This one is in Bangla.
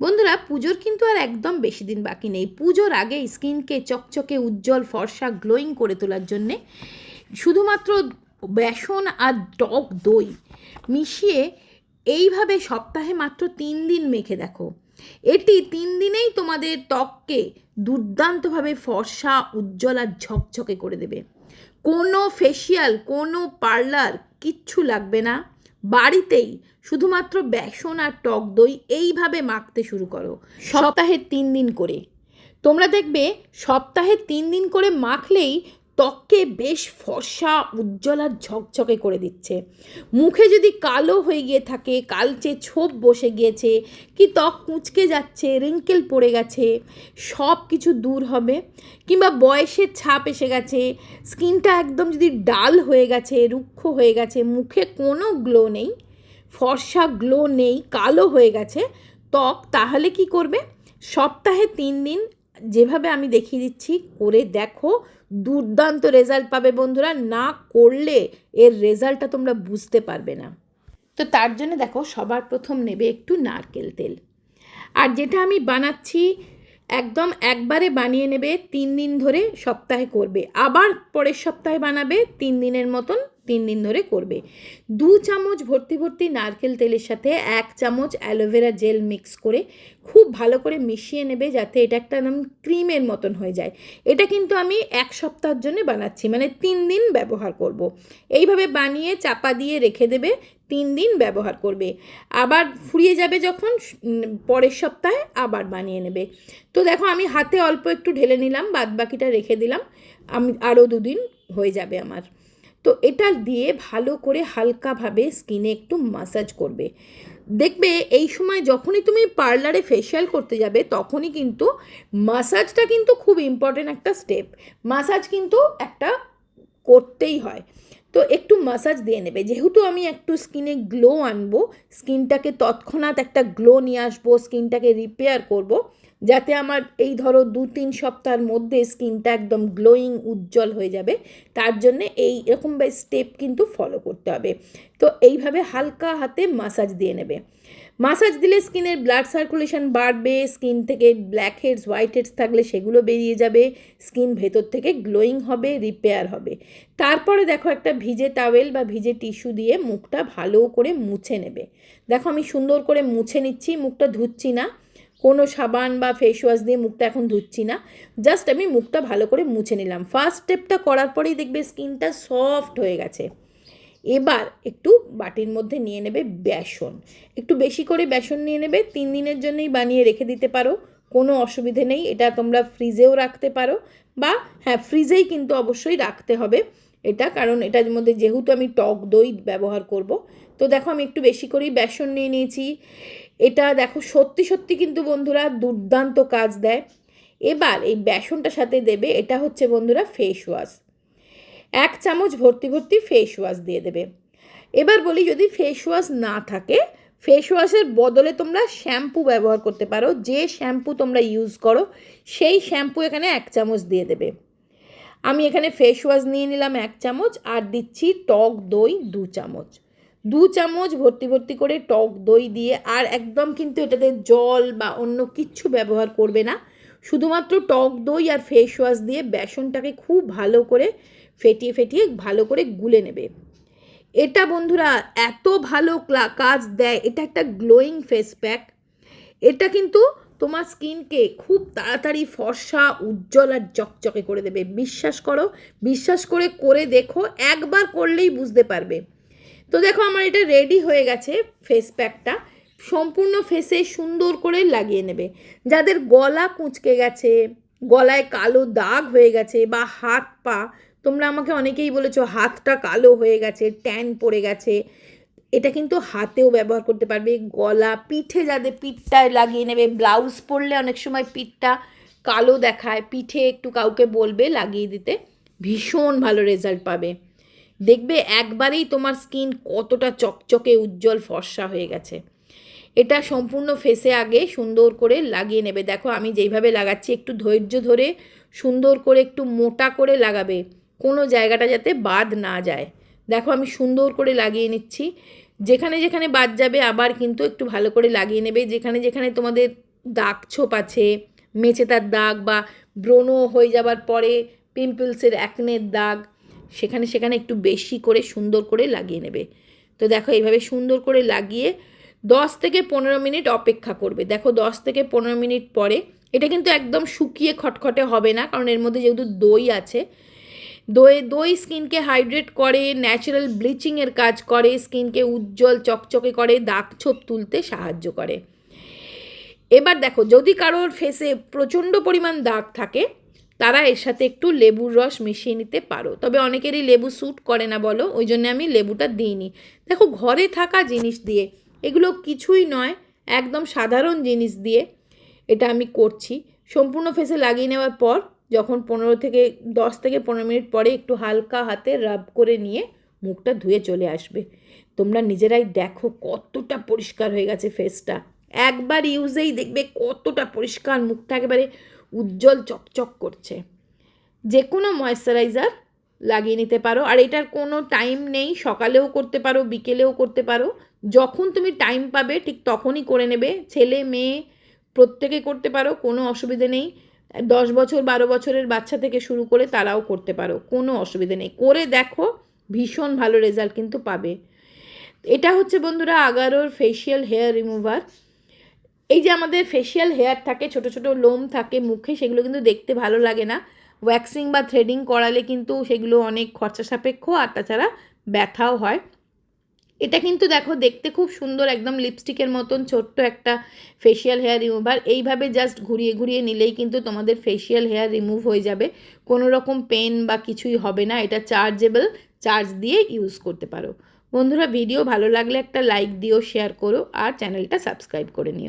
বন্ধুরা, পুজোর কিন্তু আর একদম বেশি দিন বাকি নেই। পুজোর আগে স্কিনকে চকচকে, উজ্জ্বল, ফর্সা, গ্লোয়িং করে তোলার জন্যে শুধুমাত্র বেসন আর টক দই মিশিয়ে এইভাবে সপ্তাহে মাত্র তিন দিন মেখে দেখো। এটি তিন দিনেই তোমাদের ত্বককে দুর্দান্তভাবে ফর্সা, উজ্জ্বল আর ঝকঝকে করে দেবে। কোনো ফেসিয়াল কোনো পার্লার কিচ্ছু লাগবে না। বাড়িতেই শুধুমাত্র বেসন আর টক দই এইভাবে মাখতে শুরু করো। সপ্তাহে তিন দিন করে। তোমরা দেখবে সপ্তাহে তিন দিন করে মাখলেই ত্বককে বেশ ফর্সা, উজ্জ্বল আর ঝকঝকে করে দিচ্ছে। মুখে যদি কালো হয়ে গিয়ে থাকে, কালচে ছোপ বসে গিয়েছে, কি ত্বক কুঁচকে যাচ্ছে, রিঙ্কেল পড়ে গেছে, সব কিছু দূর হবে। কিংবা বয়সের ছাপ এসে গেছে, স্কিনটা একদম যদি ডাল হয়ে গেছে, রুক্ষ হয়ে গেছে, মুখে কোনো গ্লো নেই, ফর্সা গ্লো নেই, কালো হয়ে গেছে, ত্বক তাহলে কি করবে? সপ্তাহে তিন দিন যেভাবে আমি দেখিয়ে দিচ্ছি, করে দেখো, দুর্দান্ত রেজাল্ট পাবে বন্ধুরা। না করলে এর রেজাল্টটা তোমরা বুঝতে পারবে না। তো তার জন্য দেখো, সবার প্রথম নেবে একটু নারকেল তেল। আর যেটা আমি বানাচ্ছি, একদম একবারে বানিয়ে নেবে, তিন দিন ধরে সপ্তাহে করবে। আবার পরের সপ্তাহে বানাবে, তিন দিনের মতন তিন দিন ধরে করবে। দু চামচ ভর্তি ভর্তি নারকেল তেলের সাথে এক চামচ অ্যালোভেরা জেল মিক্স করে খুব ভালো করে মিশিয়ে নেবে যাতে এটা একটা একদম ক্রিমের মতন হয়ে যায়। এটা কিন্তু আমি এক সপ্তাহের জন্য বানাচ্ছি মানে তিন দিন ব্যবহার করব। এইভাবে বানিয়ে চাপা দিয়ে রেখে দেবে, তিন দিন ব্যবহার করবে। আবার ফুরিয়ে যাবে যখন পরের সপ্তাহে আবার বানিয়ে নেবে। তো দেখো আমি হাতে অল্প একটু ঢেলে নিলাম বাদ বাকিটা রেখে দিলাম, আমি আরও দুদিন হয়ে যাবে আমার। তো এটা দিয়ে ভালো করে হালকাভাবে স্কিনে একটু মাসাজ করবে। দেখবে এই সময় যখনই তুমি পার্লারে ফেশিয়াল করতে যাবে, তখনই কিন্তু মাসাজটা কিন্তু খুব ইম্পর্টেন্ট একটা স্টেপ মাসাজ কিন্তু একটা করতেই হয়। তো একটু মাসাজ দিয়ে নেবে। যেহেতু আমি একটু স্কিনে গ্লো আনব স্কিনটাকে তৎক্ষণাৎ একটা গ্লো নিয়ে আসব স্কিনটাকে রিপেয়ার করব, যাতে আমার এই ধরো দু তিন সপ্তাহের মধ্যে স্কিনটা একদম গ্লোয়িং উজ্জ্বল হয়ে যাবে। তার জন্যে এই এরকম স্টেপ কিন্তু ফলো করতে হবে। তো এইভাবে হালকা হাতে মাসাজ দিয়ে নেবে। মাসাজ দিলে স্কিনের ব্লাড সার্কুলেশন বাড়বে, স্কিন থেকে ব্ল্যাক হেডস, হোয়াইট হেডস থাকলে সেগুলো বেরিয়ে যাবে, স্কিন ভেতর থেকে গ্লোয়িং হবে, রিপেয়ার হবে। তারপরে দেখো একটা ভিজে টাওয়েল বা ভিজে টিস্যু দিয়ে মুখটা ভালো করে মুছে নেবে। দেখো আমি সুন্দর করে মুছে নিচ্ছি, মুখটা ধুচ্ছি না। কোনো সাবান বা ফেস ওয়াশ দিয়ে মুখটা এখন ধুচ্ছি না। জাস্ট আমি মুখটা ভালো করে মুছে নিলাম। ফার্স্ট স্টেপটা করার পরেই দেখবে স্কিনটা সফট হয়ে গেছে। এবার একটু বাটির মধ্যে নিয়ে নেবে বেসন। একটু বেশি করে বেসন নিয়ে নেবে, তিন দিনের জন্যই বানিয়ে রেখে দিতে পারো, কোনো অসুবিধে নেই, এটা তোমরা ফ্রিজেও রাখতে পারো বা হ্যাঁ ফ্রিজেই কিন্তু অবশ্যই রাখতে হবে এটা, কারণ এটার মধ্যে যেহেতু আমি টক দই ব্যবহার করব। তো দেখো, আমি একটু বেশি করেই বেসন নিয়ে নিয়েছি। এটা দেখো, সত্যি সত্যি কিন্তু বন্ধুরা দুর্দান্ত কাজ দেয়। এবার এই বেসনটার সাথে দেবে, এটা হচ্ছে বন্ধুরা ফেস ওয়াশ এক চামচ ভর্তি ভর্তি ফেস ওয়াশ দিয়ে দেবে। এবার বলি যদি ফেস ওয়াশ না থাকে ফেস ওয়াশের বদলে তোমরা শ্যাম্পু ব্যবহার করতে পারো। যে শ্যাম্পু তোমরা ইউজ করো, সেই শ্যাম্পু এখানে এক চামচ দিয়ে দেবে। আমি এখানে ফেস ওয়াশ নিয়ে নিলাম এক চামচ, আর দিচ্ছি টক দই দু চামচ। দু চামচ ভর্তি ভর্তি করে টক দই দিয়ে, আর একদম কিন্তু এটাতে জল বা অন্য কিচ্ছু ব্যবহার করবে না। শুধুমাত্র টক দই আর ফেস ওয়াশ দিয়ে বেসনটাকে খুব ভালো করে ফেটিয়ে ফেটিয়ে ভালো করে গুলে নেবে। এটা বন্ধুরা এত ভালো কাজ দেয়, এটা একটা গ্লোয়িং ফেস প্যাক এটা কিন্তু তোমার স্কিনকে খুব তাড়াতাড়ি ফর্সা, উজ্জ্বল আর চকচকে করে দেবে। বিশ্বাস করো, বিশ্বাস করে করে দেখো, একবার করলেই বুঝতে পারবে। তো দেখো আমার এটা রেডি হয়ে গেছে ফেস প্যাকটা সম্পূর্ণ ফেসে সুন্দর করে লাগিয়ে নেবে। যাদের গলা কুঁচকে গেছে, গলায় কালো দাগ হয়ে গেছে বা হাত পা তোমরা আমাকে অনেকেই বলেছ হাতটা কালো হয়ে গেছে ট্যান পড়ে গেছে। এটা কিন্তু হাতেও ব্যবহার করতে পারবে, গলা, পিঠে যাদের পিঠটায় লাগিয়ে নেবে ব্লাউজ পরলে অনেক সময় পিঠটা কালো দেখায়, পিঠে একটু কাউকে বলবে লাগিয়ে দিতে, ভীষণ ভালো রেজাল্ট পাবে। দেখবে একবারেই তোমার স্কিন কতটা চকচকে, উজ্জ্বল, ফর্সা হয়ে গেছে। এটা সম্পূর্ণ ফেসে আগে সুন্দর করে লাগিয়ে নেবে। দেখো আমি যেইভাবে লাগাচ্ছি, একটু ধৈর্য ধরে সুন্দর করে, একটু মোটা করে লাগাবে। কোনো জায়গাটা যাতে বাদ না যায়। দেখো আমি সুন্দর করে লাগিয়ে নিচ্ছি। যেখানে যেখানে বাদ যাবে আবার কিন্তু একটু ভালো করে লাগিয়ে নেবে। যেখানে যেখানে তোমাদের দাগ ছোপ আছে মেচেতার দাগ বা ব্রণ হয়ে যাবার পরে পিম্পলসের অ্যাকনের দাগ, সেখানে সেখানে একটু বেশি করে সুন্দর করে লাগিয়ে নেবে। তো দেখো এইভাবে সুন্দর করে লাগিয়ে দশ থেকে পনেরো মিনিট অপেক্ষা করবে। দেখো দশ থেকে পনেরো মিনিট পরে এটা কিন্তু একদম শুকিয়ে খটখটে হবে না, কারণ এর মধ্যে যেহেতু দই আছে দই দই স্কিনকে হাইড্রেট করে, ন্যাচারাল ব্লিচিংয়ের কাজ করে, স্কিনকে উজ্জ্বল, চকচকে করে, দাগ ছোপ তুলতে সাহায্য করে। এবার দেখো, যদি কারোর ফেসে প্রচণ্ড পরিমাণ দাগ থাকে, তারা এর সাথে একটু লেবুর রস মিশিয়ে নিতে পারো। তবে অনেকেরই লেবু স্যুট করে না বলো, ওই জন্য আমি লেবুটা দিইনি। দেখো, ঘরে থাকা জিনিস দিয়ে, এগুলো কিছুই নয়, একদম সাধারণ জিনিস দিয়ে এটা আমি করছি। সম্পূর্ণ ফেসে লাগিয়ে নেওয়ার পর যখন পনেরো থেকে দশ থেকে পনেরো মিনিট পরে একটু হালকা হাতে রাব করে নিয়ে মুখটা ধুয়ে চলে আসবে। তোমরা নিজেরাই দেখো কতটা পরিষ্কার হয়ে গেছে ফেসটা একবার ইউজেই দেখবে কতটা পরিষ্কার, মুখটা একেবারে উজ্জ্বল চকচক করছে। যে কোনো ময়েশ্চারাইজার লাগিয়ে নিতে পারো, আর এটার কোনো টাইম নেই, সকালেও করতে পারো, বিকেলেও করতে পারো। যখন তুমি টাইম পাবে, ঠিক তখনই করে নেবে। ছেলে, মেয়ে, প্রত্যেকে করতে পারো, কোনো অসুবিধে নেই। দশ বছর, বারো বছরের বাচ্চা থেকে শুরু করে তারাও করতে পারো, কোনো অসুবিধে নেই। করে দেখো, ভীষণ ভালো রেজাল্ট কিন্তু পাবে। এটা হচ্ছে বন্ধুরা আগারোর ফেশিয়াল হেয়ার রিমুভার এই যে আমাদের ফেশিয়াল হেয়ার থাকে, ছোট ছোট লোম থাকে মুখে, সেগুলো কিন্তু দেখতে ভালো লাগে না। ওয়্যাক্সিং বা থ্রেডিং করালে কিন্তু সেগুলো অনেক খরচা সাপেক্ষ, আর তাছাড়া ব্যথাও হয়। এটা কিন্তু দেখো দেখতে খুব সুন্দর একদম লিপস্টিকের মতন ছোট্ট একটা ফেশিয়াল হেয়ার রিমুভার এইভাবে জাস্ট ঘুরিয়ে ঘুরিয়ে নিলেই কিন্তু তোমাদের ফেশিয়াল হেয়ার রিমুভ হয়ে যাবে। কোনো রকম পেন বা কিছুই হবে না। এটা চার্জেবল চার্জ দিয়ে ইউজ করতে পারো। বন্ধুরা ভিডিও ভালো লাগলে একটা লাইক দিও শেয়ার করো, আর চ্যানেলটা সাবস্ক্রাইব করে নিও।